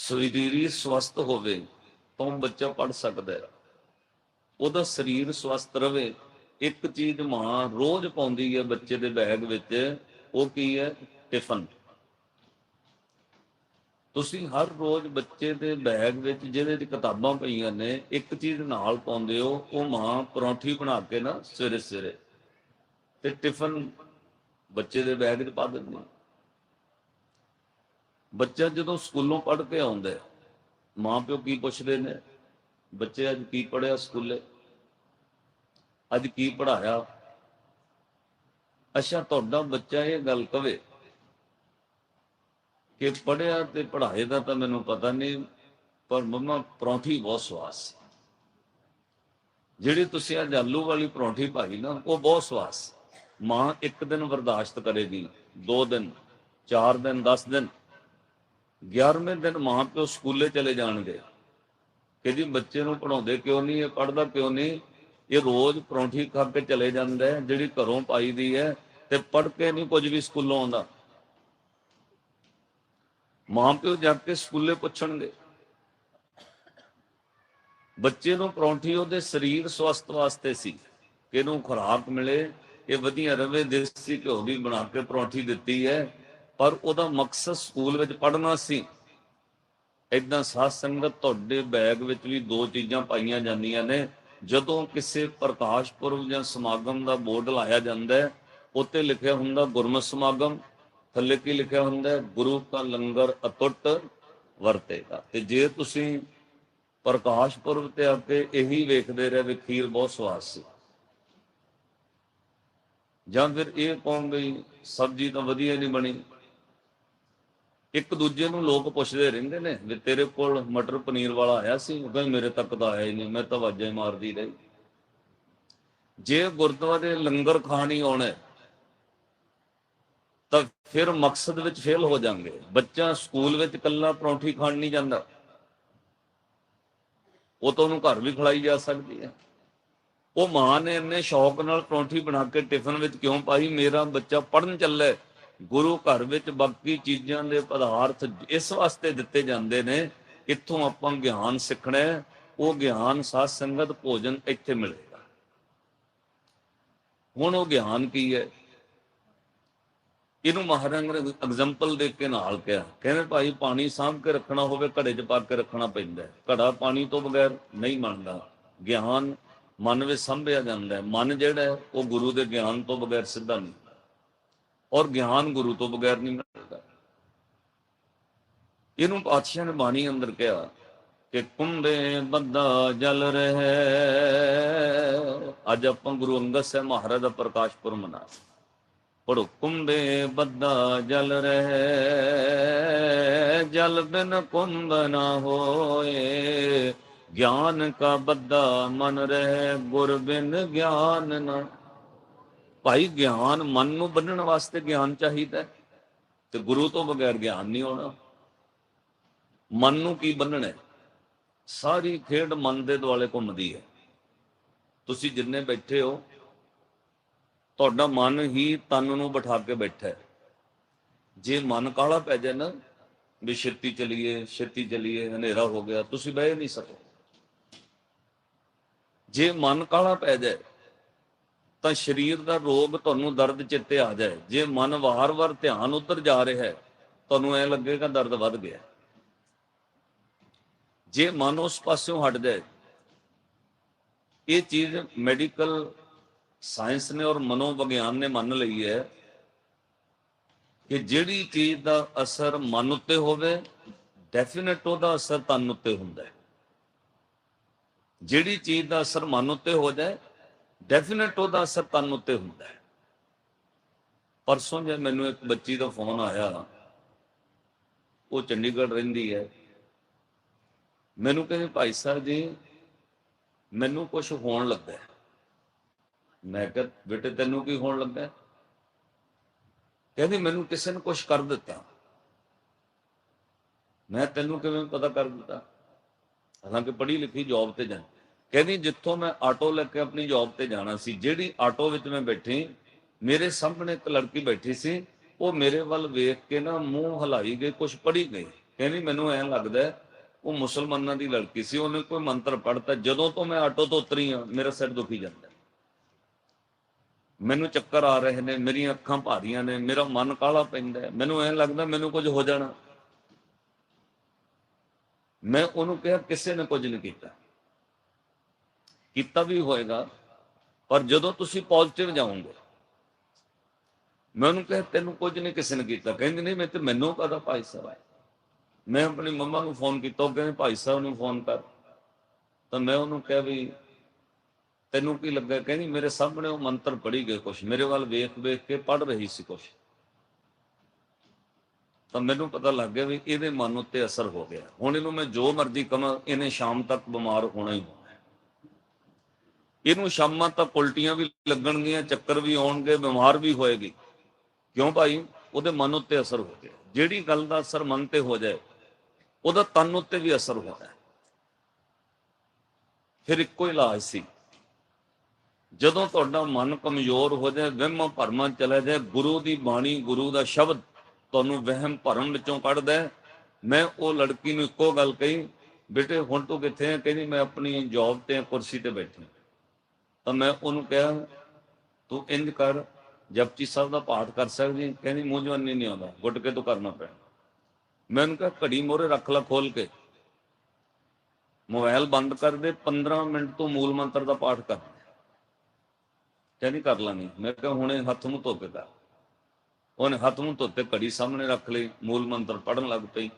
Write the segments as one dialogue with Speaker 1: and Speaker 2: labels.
Speaker 1: ਸਰੀਰ ਸਵਸਥ ਹੋਵੇ ਤਾਂ ਬੱਚਾ ਪੜ ਸਕਦਾ ਹੈ। ਉਹਦਾ ਸਰੀਰ ਸਵਸਥ ਰਵੇ। ਇੱਕ ਚੀਜ਼ ਮਾਂ ਰੋਜ਼ ਪਾਉਂਦੀ ਹੈ ਬੱਚੇ ਦੇ ਬੈਗ ਵਿੱਚ, ਉਹ ਕੀ ਹੈ? ਟਿਫਨ। ਤੁਸੀਂ ਹਰ ਰੋਜ਼ ਬੱਚੇ ਦੇ ਬੈਗ ਵਿੱਚ ਜਿਹਦੇ ਚ ਕਿਤਾਬਾਂ ਪਈਆਂ ਨੇ, ਇੱਕ ਚੀਜ਼ ਨਾਲ ਪਾਉਂਦੇ ਹੋ, ਉਹ ਮਾਂ ਪਰੌਂਠੀ ਬਣਾ ਕੇ ਨਾ ਸਵੇਰੇ ਸਵੇਰੇ ਤੇ ਟਿਫਨ ਬੱਚੇ ਦੇ ਬੈਗ 'ਚ ਪਾ ਦਿੰਦੀ ਬੱਚਾ ਜਦੋਂ ਸਕੂਲੋਂ ਪੜ੍ਹ ਕੇ ਆਉਂਦਾ ਹੈ, ਮਾਂ ਪਿਓ ਕੀ ਪੁੱਛਦੇ ਨੇ? ਬੱਚੇ ਅੱਜ ਕੀ ਪੜਿਆ ਸਕੂਲੇ? ਅੱਜ ਕੀ ਪੜਾਇਆ ਅੱਛਾ ਤੁਹਾਡਾ ਬੱਚਾ ਇਹ ਗੱਲ ਕਵੇ ਕਿ ਪੜਿਆ ਤੇ ਪੜਾਏ ਦਾ ਤਾਂ ਮੈਨੂੰ ਪਤਾ ਨਹੀਂ ਪਰ ਮੰਮਾ ਪਰੌਂਠੀ ਬਹੁਤ ਸਵਾਦ ਸੀ। ਜਿਹੜੀ ਤੁਸੀਂ ਅੱਜ ਆਲੂ ਵਾਲੀ ਪਰੌਂਠੀ ਪਾਈ ਨਾ ਉਹ ਬਹੁਤ ਸਵਾਦ ਸੀ। ਮਾਂ ਇੱਕ ਦਿਨ ਬਰਦਾਸ਼ਤ ਕਰੇਗੀ ਦੋ ਦਿਨ ਚਾਰ ਦਿਨ 10 ਦਿਨ। 11ਵੇਂ ਦਿਨ ਮਾਂ ਪਿਓ ਸਕੂਲੇ ਚਲੇ ਜਾਣਗੇ। ਕਿ ਜੀ ਬੱਚੇ ਨੂੰ ਪੜਾਉਂਦੇ ਕਿਉਂ ਨਹੀਂ, ਇਹ ਪੜਦਾ ਕਿਉਂ ਨਹੀਂ? ਇਹ ਰੋਜ਼ ਪਰੌਂਠੀ ਖਾ ਕੇ ਚਲੇ ਜਾਂਦਾ ਹੈ, ਜਿਹੜੀ ਘਰੋਂ ਪਾਈ ਦੀ ਹੈ ਤੇ ਪੜ ਕੇ ਨਹੀਂ ਕੁਝ ਵੀ ਸਕੂਲੋਂ ਆਉਂਦਾ। ਮਾਂ ਪਿਓ ਜਾ ਕੇ ਸਕੂਲੇ ਪੁੱਛਣਗੇ। ਬੱਚੇ ਨੂੰ ਪਰੌਂਠੀ ਉਹਦੇ ਸਰੀਰ ਸਵਸਥ ਵਾਸਤੇ ਸੀ, ਕਿ ਇਹਨੂੰ ਖੁਰਾਕ ਮਿਲੇ, ਇਹ ਵਧੀਆ ਰਵੇ, ਦੇਸੀ ਘਿਓ ਵੀ ਬਣਾ ਕੇ ਪਰੌਂਠੀ ਦਿੱਤੀ ਹੈ। ਪਰ ਉਹਦਾ ਮਕਸਦ ਸਕੂਲ ਵਿੱਚ ਪੜ੍ਹਨਾ ਸੀ। ਇਦਾਂ ਸਾਧ ਸੰਗਤ ਤੁਹਾਡੇ ਬੈਗ ਵਿੱਚ ਵੀ ਦੋ ਚੀਜ਼ਾਂ ਪਾਈਆਂ ਜਾਂਦੀਆਂ ਨੇ। ਜਦੋਂ ਕਿਸੇ ਪ੍ਰਕਾਸ਼ ਪੁਰਬ ਜਾਂ ਸਮਾਗਮ ਦਾ ਬੋਰਡ ਲਾਇਆ ਜਾਂਦਾ ਹੈ, ਉੱਤੇ ਲਿਖਿਆ ਹੁੰਦਾ ਗੁਰਮਤਿ ਸਮਾਗਮ, ਥੱਲੇ ਕੀ ਲਿਖਿਆ ਹੁੰਦਾ ਹੈ? ਗੁਰੂ ਦਾ ਲੰਗਰ ਅਟੁੱਟ ਵਰਤੇਗਾ। ਤੇ ਜੇ ਤੁਸੀਂ ਪ੍ਰਕਾਸ਼ ਪੁਰਬ ਤੇ ਆ ਕੇ ਇਹੀ ਵੇਖਦੇ ਰਹੇ ਵੀ ਖੀਰ ਬਹੁਤ ਸਵਾਦ ਸੀ। ਜਾਂ ਫਿਰ ਇਹ ਕਹੋਗੇ ਸਬਜ਼ੀ ਤਾਂ ਵਧੀਆ ਨਹੀਂ ਬਣੀ। ਇੱਕ ਦੂਜੇ ਨੂੰ ਲੋਕ ਪੁੱਛਦੇ ਰਹਿੰਦੇ ਨੇ ਵੀ ਤੇਰੇ ਕੋਲ ਮਟਰ ਪਨੀਰ ਵਾਲਾ ਆਇਆ ਸੀ, ਉਹ ਕਹਿੰਦਾ ਮੇਰੇ ਤੱਕ ਤਾਂ ਆਇਆ ਹੀ ਨਹੀਂ, ਮੈਂ ਤਾਂ ਵਾਜੇ ਮਾਰਦੀ ਰਹੀ। ਜੇ ਗੁਰਦੁਆਰੇ ਲੰਗਰ ਖਾਣ ਆਉਣਾ ਤਾਂ ਫਿਰ ਮਕਸਦ ਵਿੱਚ ਫੇਲ ਹੋ ਜਾਣਗੇ ਬੱਚਾ ਸਕੂਲ ਵਿੱਚ ਇਕੱਲਾ ਪਰੌਂਠੀ ਖਾਣ ਨਹੀਂ ਜਾਂਦਾ। ਉਹ ਤਾਂ ਉਹਨੂੰ ਘਰ ਵੀ ਖਿਲਾਈ ਜਾ ਸਕਦੀ ਹੈ। ਉਹ ਮਾਂ ਨੇ ਇੰਨੇ ਸ਼ੌਕ ਨਾਲ ਪਰੌਂਠੀ ਬਣਾ ਕੇ ਟਿਫਨ ਵਿੱਚ ਕਿਉਂ ਪਾਈ? ਮੇਰਾ ਬੱਚਾ ਪੜਨ ਚੱਲੇ ਗੁਰੂ ਘਰ ਵਿੱਚ ਬਾਕੀ ਚੀਜ਼ਾਂ ਦੇ ਪਦਾਰਥ ਇਸ ਵਾਸਤੇ ਦਿੱਤੇ ਜਾਂਦੇ ਨੇ ਇੱਥੋਂ ਆਪਾਂ ਗਿਆਨ ਸਿੱਖਣਾ ਉਹ ਗਿਆਨ ਸਾਧ ਸੰਗਤ ਭੋਜਨ ਇੱਥੇ ਮਿਲੇਗਾ। ਹੁਣ ਉਹ ਗਿਆਨ ਕੀ ਹੈ? ਇਹਨੂੰ ਮਹਾਰਾਜ ਨੇ ਐਗਜ਼ਾਮਪਲ ਦੇ ਕੇ ਨਾਲ ਕਿਹਾ। ਕਹਿੰਦੇ ਭਾਈ ਪਾਣੀ ਸਾਂਭ ਕੇ ਰੱਖਣਾ ਹੋਵੇ, ਘੜੇ 'ਚ ਪਾ ਕੇ ਰੱਖਣਾ ਪੈਂਦਾ ਘੜਾ ਪਾਣੀ ਤੋਂ ਬਗੈਰ ਨਹੀਂ ਬਣਦਾ। ਗਿਆਨ ਮਨ ਵਿੱਚ ਸੰਭਿਆ ਜਾਂਦਾ ਮਨ ਜਿਹੜਾ ਹੈ, ਉਹ ਗੁਰੂ ਦੇ ਗਿਆਨ ਤੋਂ ਬਗੈਰ ਸਿੱਧਾ ਨਹੀਂ। ਔਰ ਗਿਆਨ ਗੁਰੂ ਤੋਂ ਬਗੈਰ ਨਹੀਂ ਮਿਲਦਾ ਇਹਨੂੰ ਪਾਤਸ਼ਾਹ ਨੇ ਬਾਣੀ ਅੰਦਰ ਕਿਹਾ ਕਿ ਕੁੰਡੇ ਬੱਦਾ ਜਲ ਰਹੇ, ਅੱਜ ਆਪਾਂ ਗੁਰੂ ਅੰਗਦ ਸਾਹਿਬ ਮਹਾਰਾਜ ਦਾ ਪ੍ਰਕਾਸ਼ ਪੁਰਬ ਮਨਾ ਰਹੇ। ਪੜੋ ਕੁੰਡੇ ਬੱਦਾ ਜਲ ਰਹੇ, ਜਲ ਬਿਨ ਕੁੰਭ ਨਾ ਹੋਏ ਗਿਆਨ ਕਾ ਬੱਦਾ ਮਨ ਰਹੇ, ਗੁਰ ਬਿਨ ਗਿਆਨ ਨਾ ਭਾਈ ਗਿਆਨ ਮਨ ਨੂੰ ਬੰਨਣ ਵਾਸਤੇ ਗਿਆਨ ਚਾਹੀਦਾ ਤੇ ਗੁਰੂ ਤੋਂ ਬਗੈਰ ਗਿਆਨ ਨਹੀਂ ਹੋਣਾ ਮਨ ਨੂੰ ਕੀ ਬੰਨਣਾ ਸਾਰੀ ਖੇਡ ਮਨ ਦੇ ਦੁਆਲੇ ਘੁੰਮਦੀ ਹੈ। ਤੁਸੀਂ ਜਿੰਨੇ ਬੈਠੇ ਹੋ, ਤੁਹਾਡਾ ਮਨ ਹੀ ਤਨ ਨੂੰ ਬਿਠਾ ਕੇ ਬੈਠਾ ਹੈ। ਜੇ ਮਨ ਕਾਲਾ ਪੈ ਜਾਏ ਨਾ, ਵੀ ਛੇਤੀ ਚਲੀਏ ਛੇਤੀ ਚਲੀਏ, ਹਨੇਰਾ ਹੋ ਗਿਆ, ਤੁਸੀਂ ਬਹਿ ਨਹੀਂ ਸਕੋ। ਜੇ ਮਨ ਕਾਲਾ ਪੈ ਜਾਏ ਤਾਂ ਸਰੀਰ ਦਾ ਰੋਗ ਤੁਹਾਨੂੰ ਦਰਦ ਚਿੱਤੇ ਆ ਜਾਏ। ਜੇ ਮਨ ਵਾਰ-ਵਾਰ ਧਿਆਨ ਉੱਧਰ ਜਾ ਰਿਹਾ ਹੈ, ਤੁਹਾਨੂੰ ਐ ਲੱਗੇਗਾ ਦਰਦ ਵੱਧ ਗਿਆ ਜੇ ਮਨ ਉਸ ਪਾਸਿਓਂ ਹਟ ਜਾਏ, ਇਹ ਚੀਜ਼ ਮੈਡੀਕਲ ਸਾਇੰਸ ਨੇ ਔਰ ਮਨੋਵਿਗਿਆਨ ਨੇ ਮੰਨ ਲਈ ਹੈ ਕਿ ਜਿਹੜੀ ਚੀਜ਼ ਦਾ ਅਸਰ ਮਨ ਉੱਤੇ ਹੋਵੇ ਡੈਫੀਨਿਟ ਉਹਦਾ ਅਸਰ ਤਨ ਉੱਤੇ ਹੁੰਦਾ ਹੈ। ਜਿਹੜੀ ਚੀਜ਼ ਦਾ ਅਸਰ ਮਨ ਉੱਤੇ ਹੋ ਜਾਏ ਡੈਫੀਨਿਟ ਉਹਦਾ ਅਸਰ ਤਨ ਉੱਤੇ ਹੁੰਦਾ ਹੈ। ਪਰਸੋਂ ਜੇ ਮੈਨੂੰ ਇੱਕ ਬੱਚੀ ਦਾ ਫੋਨ ਆਇਆ, ਉਹ ਚੰਡੀਗੜ੍ਹ ਰਹਿੰਦੀ ਹੈ। ਮੈਨੂੰ ਕਹਿੰਦੇ, ਭਾਈ ਸਾਹਿਬ ਜੀ, ਮੈਨੂੰ ਕੁਝ ਹੋਣ ਲੱਗਾ ਹੈ। ਮੈਂ ਕਿਹਾ, ਬੇਟੇ, ਤੈਨੂੰ ਕੀ ਹੋਣ ਲੱਗਾ ਹੈ? ਕਹਿੰਦੀ, ਮੈਨੂੰ ਕਿਸੇ ਨੇ ਕੁਝ ਕਰ ਦਿੱਤਾ। ਮੈਂ ਤੈਨੂੰ ਕਿਵੇਂ ਪਤਾ ਕਰ ਦਿੱਤਾ? ਹਾਲਾਂਕਿ ਪੜ੍ਹੀ ਲਿਖੀ ਜੌਬ ਤੇ ਜਾਂਦੀ। ਕਹਿੰਦੀ ਜਿੱਥੋਂ ਮੈਂ ਆਟੋ ਲੈ ਕੇ ਆਪਣੀ ਜੌਬ ਤੇ ਜਾਣਾ ਸੀ, ਜਿਹੜੀ ਆਟੋ ਵਿੱਚ ਮੈਂ ਬੈਠੀ, ਮੇਰੇ ਸਾਹਮਣੇ ਇੱਕ ਲੜਕੀ ਬੈਠੀ ਸੀ, ਉਹ ਮੇਰੇ ਵੱਲ ਵੇਖ ਕੇ ਨਾ ਮੂੰਹ ਹਲਾਈ ਗਈ ਕੁਝ ਪੜੀ ਗਈ। ਕਹਿੰਦੀ ਮੈਨੂੰ ਐਂ ਲੱਗਦਾ ਉਹ ਮੁਸਲਮਾਨਾਂ ਦੀ ਲੜਕੀ ਸੀ, ਉਹਨੇ ਕੋਈ ਮੰਤਰ ਪੜਤਾ ਜਦੋਂ ਤੋਂ ਮੈਂ ਆਟੋ ਤੋਂ ਉਤਰੀ ਆ ਮੇਰਾ ਸਿਰ ਦੁਖੀ ਜਾਂਦਾ ਮੈਨੂੰ ਚੱਕਰ ਆ ਰਹੇ ਨੇ, ਮੇਰੀਆਂ ਅੱਖਾਂ ਭਾਰੀਆਂ ਨੇ, ਮੇਰਾ ਮਨ ਕਾਲਾ ਪੈਂਦਾ ਮੈਨੂੰ ਐਂ ਲੱਗਦਾ ਮੈਨੂੰ ਕੁਝ ਹੋ ਜਾਣਾ। ਮੈਂ ਉਹਨੂੰ ਕਿਹਾ, ਕਿਸੇ ਨੇ ਕੁਝ ਨਹੀਂ ਕੀਤਾ। ਕੀਤਾ ਵੀ ਹੋਏਗਾ, ਪਰ ਜਦੋਂ ਤੁਸੀਂ ਪੋਜ਼ਿਟਿਵ ਜਾਓਗੇ, ਮੈਂ ਉਹਨੂੰ ਕਿਹਾ, ਤੈਨੂੰ ਕੁਝ ਨਹੀਂ ਕਿਸੇ ਨੇ ਕੀਤਾ। ਕਹਿੰਦੀ, ਨਹੀਂ, ਮੈਂ ਤੇ ਮੈਨੂੰ ਕਹਦਾ ਭਾਈ ਸਾਹਿਬ ਮੈਂ ਆਪਣੀ ਮੰਮਾ ਨੂੰ ਫੋਨ ਕੀਤਾ, ਉਹ ਕਹਿੰਦੇ, ਭਾਈ ਸਾਹਿਬ ਨੂੰ ਫੋਨ ਕਰ। ਤਾਂ ਮੈਂ ਉਹਨੂੰ ਕਿਹਾ ਵੀ, ਤੈਨੂੰ ਕੀ ਲੱਗਾ? ਕਹਿੰਦੀ, ਮੇਰੇ ਸਾਹਮਣੇ ਉਹ ਮੰਤਰ ਪੜੀ ਗਏ ਕੁਛ, ਮੇਰੇ ਵੱਲ ਵੇਖ ਵੇਖ ਕੇ ਪੜ ਰਹੀ ਸੀ ਕੁਛ। ਤਾਂ ਮੈਨੂੰ ਪਤਾ ਲੱਗ ਗਿਆ ਵੀ ਇਹਦੇ ਮਨ ਉੱਤੇ ਅਸਰ ਹੋ ਗਿਆ। ਹੁਣ ਇਹਨੂੰ ਮੈਂ ਜੋ ਮਰਜ਼ੀ ਕਵਾਂ, ਇਹਨੇ ਸ਼ਾਮ ਤੱਕ ਬਿਮਾਰ ਹੋਣਾ ਹੀ ਹੋਣਾ। ਇਹਨੂੰ ਸ਼ਾਮਾਂ ਤੱਕ ਉਲਟੀਆਂ ਵੀ ਲੱਗਣਗੀਆਂ, ਚੱਕਰ ਵੀ ਆਉਣਗੇ, ਬਿਮਾਰ ਵੀ ਹੋਏਗੀ। ਕਿਉਂ ਭਾਈ? ਉਹਦੇ ਮਨ ਉੱਤੇ ਅਸਰ ਹੋ ਗਿਆ ਜਿਹੜੀ ਗੱਲ ਦਾ ਅਸਰ ਮਨ ਤੇ ਹੋ ਜਾਏ, ਉਹਦਾ ਤਨ ਉੱਤੇ ਵੀ ਅਸਰ ਹੁੰਦਾ ਹੈ ਫਿਰ ਇੱਕੋ ਇਲਾਜ ਸੀ। ਜਦੋਂ ਤੁਹਾਡਾ ਮਨ ਕਮਜ਼ੋਰ ਹੋ ਜਾਏ, ਵਹਿਮਾਂ ਭਰਮਾਂ ਚਲੇ ਜਾਏ, ਗੁਰੂ ਦੀ ਬਾਣੀ, ਗੁਰੂ ਦਾ ਸ਼ਬਦ ਤੁਹਾਨੂੰ ਵਹਿਮ ਭਰਮ ਵਿੱਚੋਂ ਕੱਢਦਾ ਮੈਂ ਉਹ ਲੜਕੀ ਨੂੰ ਇੱਕੋ ਗੱਲ ਕਹੀ, ਬੇਟੇ, ਹੁਣ ਤੂੰ ਕਿੱਥੇ ਹੈ? ਕਹਿੰਦੀ, ਮੈਂ ਆਪਣੀ ਜੌਬ ਤੇ, ਕੁਰਸੀ ਤੇ ਬੈਠੀ ਹਾਂ। ਤਾਂ ਮੈਂ ਉਹਨੂੰ ਕਿਹਾ, ਤੂੰ ਇੰਜ ਕਰ, ਜਪਜੀ ਸਾਹਿਬ ਦਾ ਪਾਠ ਕਰ ਸਕਦੀ ਕਹਿੰਦੀ, ਮੂੰਹ ਜਵਾਨੀ ਨਹੀਂ ਆਉਂਦਾ, ਗੁੱਟ ਕੇ ਤੂੰ ਕਰਨਾ ਪੈਣਾ। ਮੈਂ ਉਹਨੂੰ ਕਿਹਾ, ਘੜੀ ਮੋਰੇ ਰੱਖ ਲੈ ਖੋਲ ਕੇ। ਮੋਬਾਈਲ ਬੰਦ ਕਰ ਦੇ 15 ਮਿੰਟ ਤੋਂ ਮੂਲ ਮੰਤਰ ਦਾ ਪਾਠ ਕਰ। ਕਹਿੰਦੀ, ਕਰ ਲਾਂਗੀ। ਮੈਂ ਕਿਹਾ, ਹੁਣੇ ਹੱਥ ਮੂੰਹ ਧੋ ਕੇ ਕਰ। ਉਹਨੇ ਹੱਥ ਮੂੰਹ ਧੋਤੇ, ਘੜੀ ਸਾਹਮਣੇ ਰੱਖ ਲਈ, ਮੂਲ ਮੰਤਰ ਪੜਨ ਲੱਗ ਪਈ।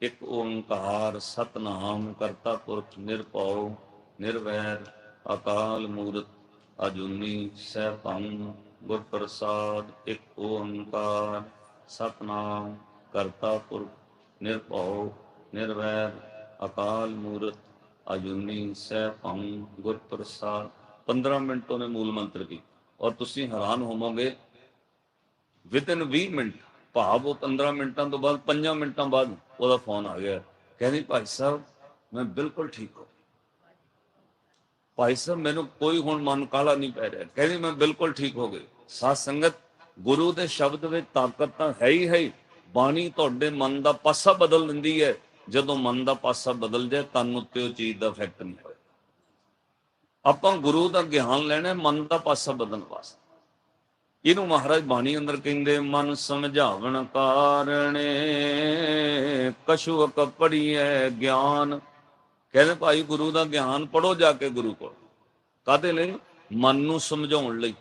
Speaker 1: ਇੱਕ ਓੰਕਾਰ, ਸਤਨਾਮ ਕਰਤਾ ਪੁਰਖ ਨਿਰਭਉ, ਨਿਰਵੈਰ। ਅਕਾਲ ਮੂਰਤ ਅਜੂਨੀ ਸੈਭੰ ਗੁਰ ਪ੍ਰਸਾਦ ਇੱਕ ਓੰਕਾਰ। ਸਤਨਾਮ ਕਰਤਾ ਪੁਰਖ, ਨਿਰਭਉ, ਨਿਰਵੈਰ। ਅਕਾਲ ਮੂਰਤ ਅਜੂਨੀ ਸੈਭੰ ਗੁਰ ਪ੍ਰਸਾਦ 15 ਮਿੰਟ ਉਹਨੇ ਮੂਲ ਮੰਤਰ ਕੀ ਔਰ ਤੁਸੀਂ ਹੈਰਾਨ ਹੋਵੋਗੇ ਵਿਦਨ 20 ਮਿੰਟ, ਭਾਵ ਉਹ 15 ਮਿੰਟਾਂ ਤੋਂ ਬਾਅਦ 5 ਮਿੰਟਾਂ ਬਾਅਦ ਉਹਦਾ ਫੋਨ ਆ ਗਿਆ। ਕਹਿੰਦੀ, ਭਾਈ ਸਾਹਿਬ, ਮੈਂ ਬਿਲਕੁਲ ਠੀਕ ਹਾਂ। ਭਾਈ ਸਾਹਿਬ, ਮੈਨੂੰ ਕੋਈ ਹੁਣ ਮਨ ਕਾਲਾ ਨਹੀਂ ਪੈ ਰਿਹਾ। ਕਹਿੰਦੀ, ਮੈਂ ਬਿਲਕੁਲ ਠੀਕ ਹੋ ਗਈ। ਸਾਧ ਸੰਗਤ, ਗੁਰੂ ਦੇ ਸ਼ਬਦ ਵਿੱਚ ਤਾਕਤ ਤਾਂ ਹੈ ਹੀ ਹੈ ਬਾਣੀ ਤੁਹਾਡੇ ਮਨ ਦਾ ਪਾਸਾ ਬਦਲ ਦਿੰਦੀ ਹੈ। ਜਦੋਂ ਮਨ ਦਾ ਪਾਸਾ ਬਦਲ ਜਾਏ, ਤਨ ਉੱਤੇ ਉਹ ਚੀਜ਼ ਦਾ ਇਫੈਕਟ ਨਹੀਂ ਹੋਏਗਾ। ਆਪਾਂ ਗੁਰੂ ਦਾ ਗਿਆਨ ਲੈਣਾ ਮਨ ਦਾ ਪਾਸਾ ਬਦਲਣ ਵਾਸਤੇ। ਇਹਨੂੰ ਮਹਾਰਾਜ ਬਾਣੀ ਅੰਦਰ ਕਹਿੰਦੇ, ਮਨ ਸਮਝਾਵਣ ਕਾਰਣੇ ਕਛੂ ਕਪੜੀਐ ਗਿਆਨ ਕਹਿੰਦੇ ਭਾਈ ਗੁਰੂ ਦਾ ਗਿਆਨ ਪੜੋ ਜਾ ਕੇ ਗੁਰੂ ਕੋਲ। ਕਾਦੇ ਲਈ? ਮਨ ਨੂੰ ਸਮਝਾਉਣ ਲਈ।